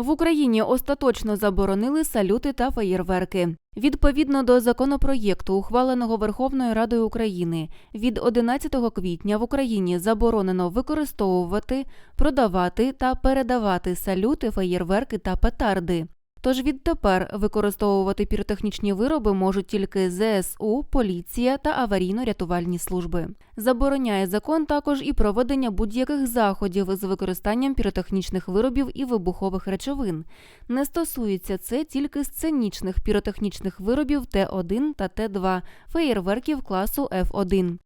В Україні остаточно заборонили салюти та феєрверки. Відповідно до законопроєкту, ухваленого Верховною Радою України, від 11 квітня в Україні заборонено використовувати, продавати та передавати салюти, феєрверки та петарди. Тож відтепер використовувати піротехнічні вироби можуть тільки ЗСУ, поліція та аварійно-рятувальні служби. Забороняє закон також і проведення будь-яких заходів з використанням піротехнічних виробів і вибухових речовин. Не стосується це тільки сценічних піротехнічних виробів Т1 та Т2, феєрверків класу F1.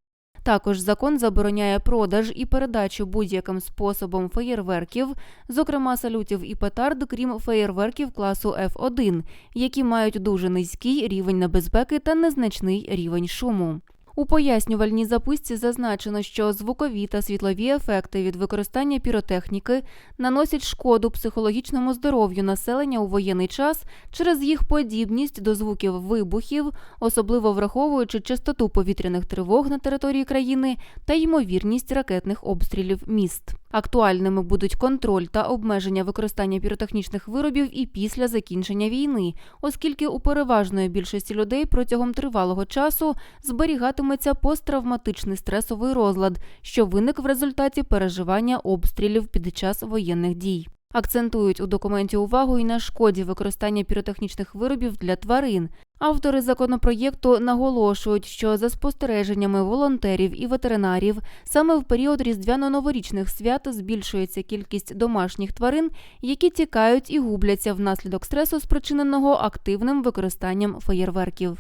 Також закон забороняє продаж і передачу будь-яким способом феєрверків, зокрема салютів і петард, крім феєрверків класу F1, які мають дуже низький рівень небезпеки та незначний рівень шуму. У пояснювальній записці зазначено, що звукові та світлові ефекти від використання піротехніки наносять шкоду психологічному здоров'ю населення у воєнний час через їх подібність до звуків вибухів, особливо враховуючи частоту повітряних тривог на території країни та ймовірність ракетних обстрілів міст. Актуальними будуть контроль та обмеження використання піротехнічних виробів і після закінчення війни, оскільки у переважної більшості людей протягом тривалого часу зберігатиметься посттравматичний стресовий розлад, що виник в результаті переживання обстрілів під час воєнних дій. Акцентують у документі увагу і на шкоді використання піротехнічних виробів для тварин. Автори законопроєкту наголошують, що за спостереженнями волонтерів і ветеринарів саме в період різдвяно-новорічних свят збільшується кількість домашніх тварин, які тікають і губляться внаслідок стресу, спричиненого активним використанням феєрверків.